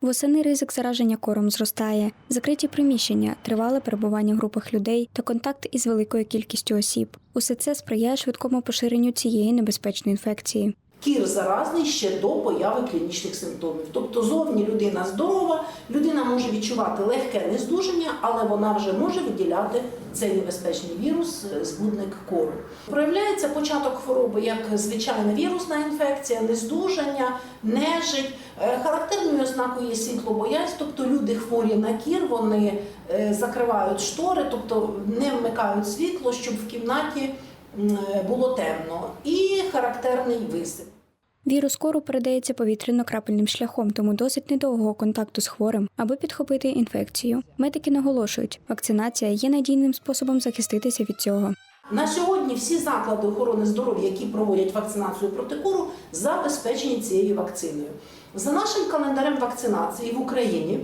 Восени ризик зараження кором зростає, закриті приміщення, тривале перебування в групах людей та контакт із великою кількістю осіб. Усе це сприяє швидкому поширенню цієї небезпечної інфекції. Кір заразний ще до появи клінічних симптомів. Тобто зовні людина здорова, людина може відчувати легке нездужання, але вона вже може виділяти цей небезпечний вірус, е, збудник кору. Проявляється початок хвороби як звичайна вірусна інфекція, нездужання, нежить. Е, Характерною ознакою є світлобоязнь, тобто люди хворі на кір, вони е, закривають штори, тобто не вмикають світло, щоб в кімнаті було темно. І характерний висип. Вірус кору передається повітряно-крапельним шляхом, тому досить недовгого контакту з хворим, аби підхопити інфекцію. Медики наголошують, вакцинація є надійним способом захиститися від цього. На сьогодні всі заклади охорони здоров'я, які проводять вакцинацію проти кору, забезпечені цією вакциною. За нашим календарем вакцинації в Україні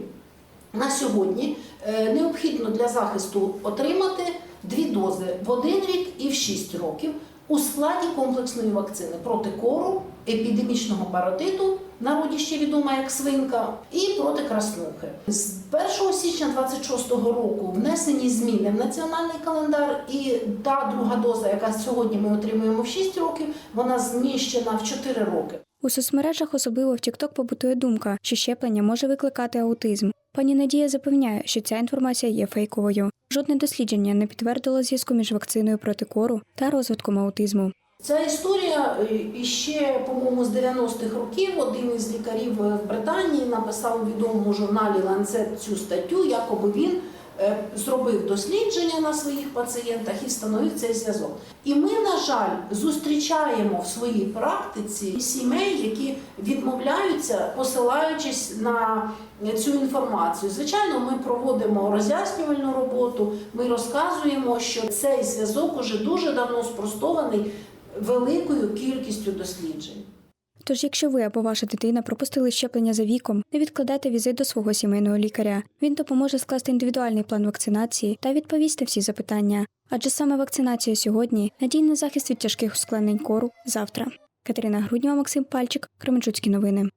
на сьогодні е, необхідно для захисту отримати дві дози в один рік і в 6 років у складі комплексної вакцини проти кору, епідемічного паротиту, народі ще відома як свинка, і проти краснухи. З 1 січня 26 року внесені зміни в національний календар, і та друга доза, яка сьогодні ми отримуємо в 6 років, вона зміщена в 4 роки. У соцмережах, особливо в TikTok, побутує думка, що щеплення може викликати аутизм. Пані Надія запевняє, що ця інформація є фейковою. Жодне дослідження не підтвердило зв'язку між вакциною проти кору та розвитком аутизму. Ця історія е, іще, по-моєму, з 90-х років один із лікарів е, в Британії написав у відомому журналі Lancet цю статтю, якоби він зробив дослідження на своїх пацієнтах і встановив цей зв'язок. І ми, на жаль, зустрічаємо в своїй практиці сімей, які відмовляються, посилаючись на цю інформацію. Звичайно, ми проводимо роз'яснювальну роботу. Ми розказуємо, що цей зв'язок уже дуже давно спростований великою кількістю досліджень. Тож, якщо ви або ваша дитина пропустили щеплення за віком, не відкладайте візит до свого сімейного лікаря. Він допоможе скласти індивідуальний план вакцинації та відповісти всі запитання. Адже саме вакцинація сьогодні надійний захист від тяжких ускладнень кору завтра. Катерина Груднєва, Максим Пальчик, Кременчуцькі новини.